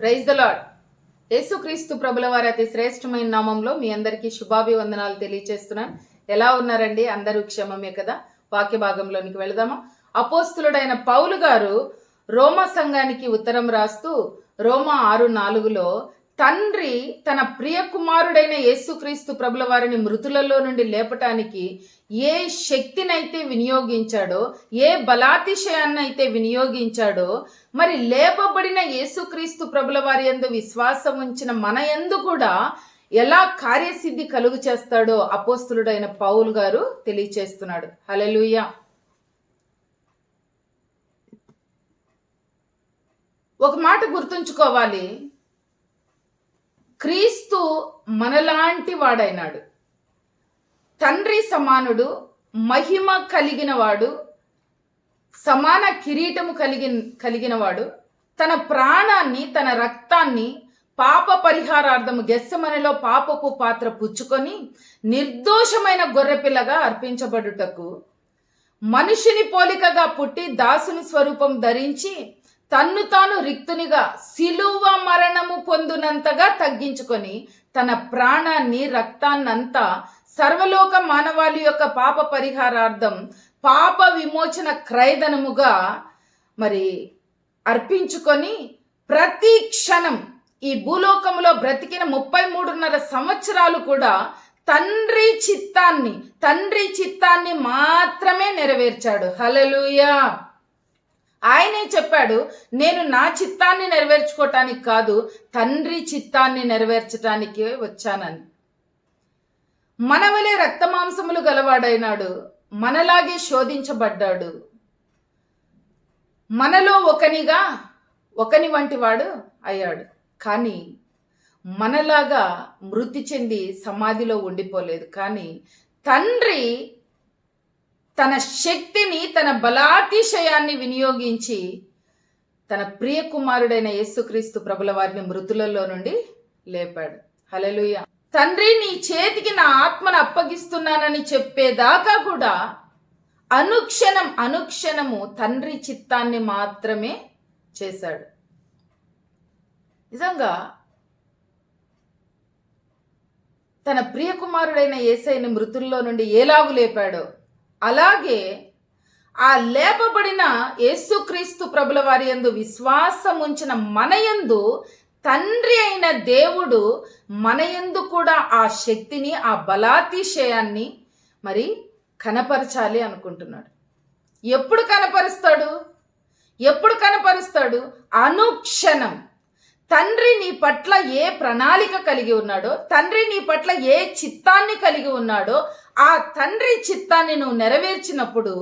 Praise the lord యేసుక్రీస్తు ప్రభుల వారి అతి శ్రేష్టమైన నామంలో మీ అందరికీ శుభాభివందనాలు తెలియచేస్తున్నాను. ఎలా ఉన్నారండి? అందరూ క్షమమే కదా? వాక్య భాగంలోనికి వెళదామా? అపోస్తులుడైన పౌలు గారు రోమా సంఘానికి ఉత్తరం రాస్తూ రోమా ఆరు నాలుగులో తండ్రి తన ప్రియ కుమారుడైన యేసుక్రీస్తు ప్రభుల వారిని మృతులలో నుండి లేపటానికి ఏ శక్తినైతే వినియోగించాడో ఏ బలాతిశయాన్నైతే వినియోగించాడో మరి లేపబడిన యేసుక్రీస్తు ప్రభుల వారి ఎందు విశ్వాసం ఉంచిన మన యందు కూడా ఎలా కార్యసిద్ధి కలుగు చేస్తాడో అపోస్తులుడైన పౌలు గారు తెలియచేస్తున్నాడు. హలలుయ ఒక మాట గుర్తుంచుకోవాలి. క్రీస్తు మనలాంటి వాడైనాడు. తండ్రి సమానుడు మహిమ కలిగిన వాడు సమాన కిరీటము కలిగి కలిగినవాడు తన ప్రాణాన్ని తన రక్తాన్ని పాప పరిహారార్థము గెస్సమనిలో పాపపు పాత్ర పుచ్చుకొని నిర్దోషమైన గొర్రెపిల్లగా అర్పించబడుటకు మనిషిని పోలికగా పుట్టి దాసుని స్వరూపం ధరించి తన్ను తాను రిక్తునిగా సిలువ మరణము పొందునంతగా తగ్గించుకొని తన ప్రాణాన్ని రక్తాన్నంతా సర్వలోక మానవాళి యొక్క పాప పరిహారార్థం పాప విమోచన క్రయధనముగా మరి అర్పించుకొని ప్రతి క్షణం ఈ భూలోకంలో బ్రతికిన ముప్పై మూడున్నర సంవత్సరాలు కూడా తండ్రి చిత్తాన్ని తండ్రి చిత్తాన్ని మాత్రమే నెరవేర్చాడు. హలలుయా ఆయనే చెప్పాడు నేను నా చిత్తాన్ని నెరవేర్చుకోవటానికి కాదు తండ్రి చిత్తాన్ని నెరవేర్చటానికి వచ్చానని. మనవలే రక్తమాంసములు గలవాడైనాడు మనలాగే శోధించబడ్డాడు. మనలో ఒకనిగా ఒకని వంటి వాడు అయ్యాడు. కానీ మనలాగా మృతి చెంది సమాధిలో ఉండిపోలేదు. కానీ తండ్రి తన శక్తిని తన బలాతిశయాన్ని వినియోగించి తన ప్రియ కుమారుడైన యేసుక్రీస్తు ప్రభుల వారిని మృతులలో నుండి లేపాడు. హలలుయ తండ్రి నీ చేతికి నా ఆత్మను అప్పగిస్తున్నానని చెప్పేదాకా కూడా అనుక్షణం అనుక్షణము తండ్రి చిత్తాన్ని మాత్రమే చేశాడు. నిజంగా తన ప్రియ కుమారుడైన ఏసైని మృతుల్లో నుండి ఏలాగు లేపాడో? అలాగే ఆ లేపబడిన యేసుక్రీస్తు ప్రభుల వారి యందు విశ్వాసం ఉంచిన మనయందు తండ్రి అయిన దేవుడు మనయందు కూడా ఆ శక్తిని ఆ బలాతిశయాన్ని మరి కనపరచాలి అనుకుంటున్నాడు. ఎప్పుడు కనపరుస్తాడు? ఎప్పుడు కనపరుస్తాడు? అనుక్షణం. తండ్రి నీ పట్ల ఏ ప్రణాళిక కలిగి ఉన్నాడో తండ్రి నీ పట్ల ఏ చిత్తాన్ని కలిగి ఉన్నాడో ఆ తండ్రి చిత్తాన్ని నువ్వు నెరవేర్చినప్పుడు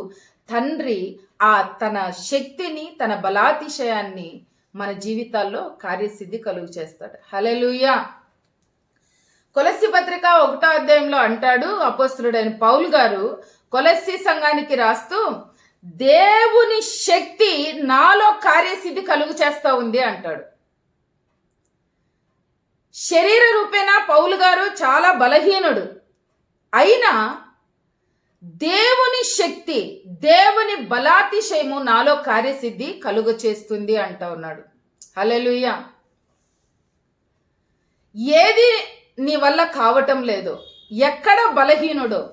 తండ్రి ఆ తన శక్తిని తన బలాతిశయాన్ని మన జీవితాల్లో కార్యసిద్ధి కలుగు చేస్తాడు. హలెలుయా కొలసి పత్రిక ఒకటో అధ్యాయంలో అంటాడు అపోస్తుడైన పౌల్ గారు కొలసి సంఘానికి రాస్తూ దేవుని శక్తి నాలో కార్యసిద్ధి కలుగు చేస్తూ ఉంది అంటాడు. శరీర రూపేణ పౌలు గారు చాలా బలహీనుడు. అయినా దేవుని శక్తి దేవుని బలాతిశయము నాలో కార్యసిద్ధి కలుగ చేస్తుంది అంటా ఉన్నాడు. హలెలుయ ఏది నీ వల్ల కావటం లేదు. ఎక్కడ బలహీనుడో?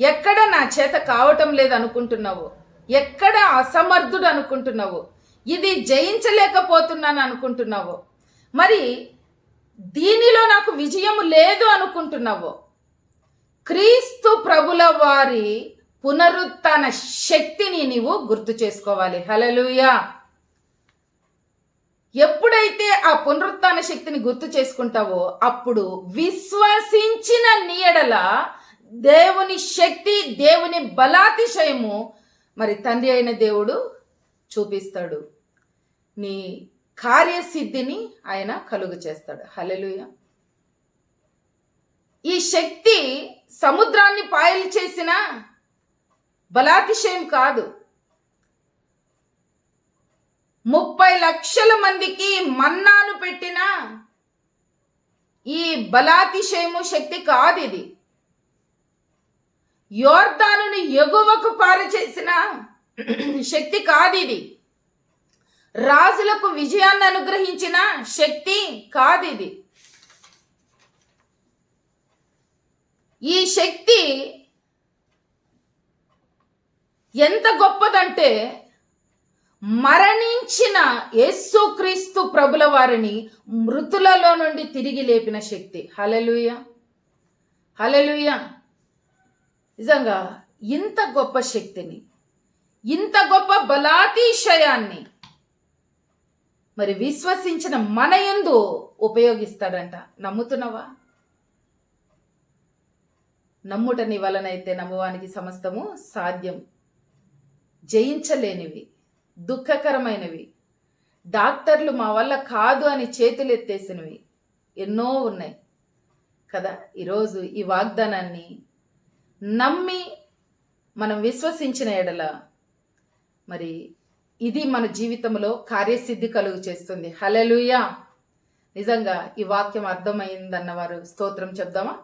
ఎక్కడ నా చేత కావటం లేదు అనుకుంటున్నావు? ఎక్కడ అసమర్థుడు అనుకుంటున్నావు? ఇది జయించలేకపోతున్నాను అనుకుంటున్నావు? మరి దీనిలో నాకు విజయం లేదు అనుకుంటున్నావో. క్రీస్తు ప్రభుల వారి పునరుత్న శక్తిని నీవు గుర్తు చేసుకోవాలి. హలలుయా ఎప్పుడైతే ఆ పునరుత్న శక్తిని గుర్తు చేసుకుంటావో అప్పుడు విశ్వసించిన నీయడల దేవుని శక్తి దేవుని బలాతిశయము మరి తండ్రి అయిన దేవుడు చూపిస్తాడు. నీ కార్యసిద్ధిని ఆయన కలుగు చేస్తాడు. హలెలుయ ఈ శక్తి సముద్రాన్ని పాయలు చేసిన బలాతిశయం కాదు. ముప్పై లక్షల మందికి మన్నాను పెట్టిన ఈ బలాతిశయము శక్తి కాదు ఇది. యోర్దానుని ఎగువకు పారచేసిన శక్తి కాదు ఇది. రాజులకు విజయాన్ని అనుగ్రహించిన శక్తి కాదు ఇది ఈ శక్తి ఎంత గొప్పదంటే మరణించిన యేసుక్రీస్తు ప్రభుల వారిని మృతులలో నుండి తిరిగి లేపిన శక్తి. హలలుయ హలలుయ నిజంగా ఇంత గొప్ప శక్తిని ఇంత గొప్ప బలాతిశయాన్ని మరి విశ్వసించిన మన ఎందు ఉపయోగిస్తాడంట. నమ్ముతున్నావా? నమ్ముట నీ వలనైతే నమ్మవానికి సమస్తము సాధ్యం. జయించలేనివి దుఃఖకరమైనవి. డాక్టర్లు మా వల్ల కాదు అని చేతులు ఎత్తేసినవి ఎన్నో ఉన్నాయి. కదా ఈరోజు ఈ వాగ్దానాన్ని నమ్మి మనం విశ్వసించిన ఎడల మరి ఇది మన జీవితంలో కార్యసిద్ధి కలుగు చేస్తుంది. హలలుయా నిజంగా ఈ వాక్యం అర్థమైందన్నవారు స్తోత్రం చెప్దామా?